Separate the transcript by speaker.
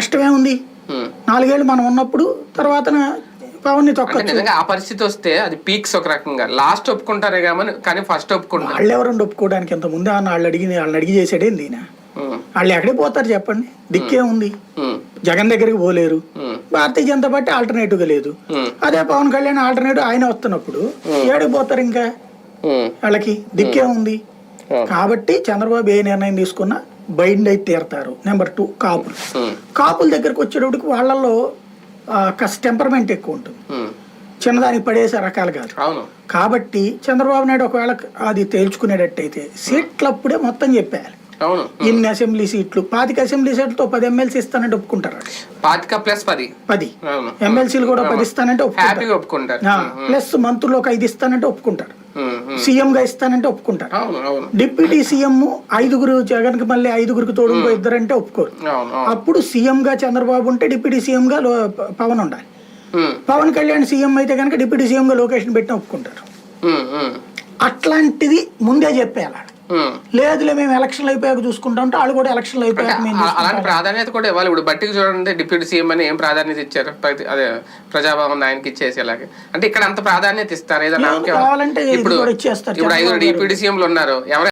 Speaker 1: నష్టమే ఉంది. నాలుగేళ్ళు మనం ఉన్నప్పుడు తర్వాత పవన్ని తొక్కచ్చు.
Speaker 2: నిజంగా ఆ పరిస్థితి వస్తే అది పీక్స్ ఒక రకంగా. లాస్ట్ ఒప్పుకుంటారే కానీ కానీ ఫస్ట్ ఒప్పుకుంటారు.
Speaker 1: వాళ్ళు ఎవరండి ఒప్పుకోవడానికి ఇంత ముందే వాళ్ళు అడిగి వాళ్ళని అడిగి చేసాడేంది ఈయన? వాళ్ళు ఎక్కడికి పోతారు చెప్పండి? దిక్కే ఉంది. జగన్ దగ్గరికి పోలేరు. భారతీయ జనతా పార్టీ ఆల్టర్నేటివ్గా లేదు అదే పవన్ కళ్యాణ్ ఆల్టర్నేటివ్ ఆయన వస్తున్నప్పుడు ఏడికి పోతారు ఇంకా? వాళ్ళకి దిక్కే ఉంది. కాబట్టి చంద్రబాబు ఏ నిర్ణయం తీసుకున్నా బైండ్ అయితే తీరతారు. నెంబర్ టూ కాపులు.
Speaker 2: ఉమ్,
Speaker 1: కాపుల దగ్గరకు వచ్చేటప్పటికి వాళ్ళల్లో కాస్త టెంపర్మెంట్ ఎక్కువ ఉంటుంది.
Speaker 2: ఉమ్.
Speaker 1: చిన్నదానికి పడేసే రకాలు కాదు. కాబట్టి చంద్రబాబు నాయుడు ఒకవేళ అది తేల్చుకునేటట్టయితే సీట్లప్పుడే మొత్తం చెప్పేయాలి. ఇన్ని అసెంబ్లీ సీట్లు? పాతిక అసెంబ్లీ సీట్లతో పది ఎమ్మెల్సీ ఇస్తానంటే ఒప్పుకుంటారు.
Speaker 2: పాతిక ప్లస్ పది.
Speaker 1: పది. ఎమ్మెల్సీలు కూడా పది ఇస్తానంటే ఒప్పుకుంటారు.
Speaker 2: హ్యాపీగా ఒప్పుకుంటారు.
Speaker 1: ఆ, ప్లస్ మంత్రులు ఒక ఐదు ఇస్తానంటే ఒప్పుకుంటారు. సీఎం గా ఇస్తానంటే ఒప్పుకుంటారు. డిప్యూటీ సీఎం ఐదుగురు జగన్కి మళ్ళీ ఐదుగురికి తోడు ఇంకో ఇద్దరంటే ఒప్పుకోరు. అప్పుడు సీఎం గా చంద్రబాబు ఉంటే డిప్యూటీ సీఎం గా పవన్ ఉండాలి. పవన్ కళ్యాణ్ సీఎం అయితే కనుక డిప్యూటీ సీఎం గా లొకేషన్ పెట్టిన ఒప్పుకుంటారు. అట్లాంటిది ముందే చెప్పేయాలి. లేదులే మేము ఎలక్షన్లు అయిపోయాక చూసుకుంటా ఉంటే వాళ్ళు కూడా ఎలక్షన్లు అయిపోయాక
Speaker 2: అలాంటి ప్రాధాన్యత కూడా ఇవ్వాలి. ఇప్పుడు బట్టికి చూడండి డిప్యూటీ సీఎం అని ఏం ప్రాధాన్యత ఇచ్చారు? ప్రతి అదే ప్రజాభవన్ ఆయనకి ఇచ్చేసి అలాగే అంటే ఇక్కడ అంత ప్రాధాన్యత ఇస్తారు. ఏదైనా ఇప్పుడు ఇప్పుడు ఐదుగురు. డిప్యూటీ సీఎంలు ఉన్నారు. ఎవరు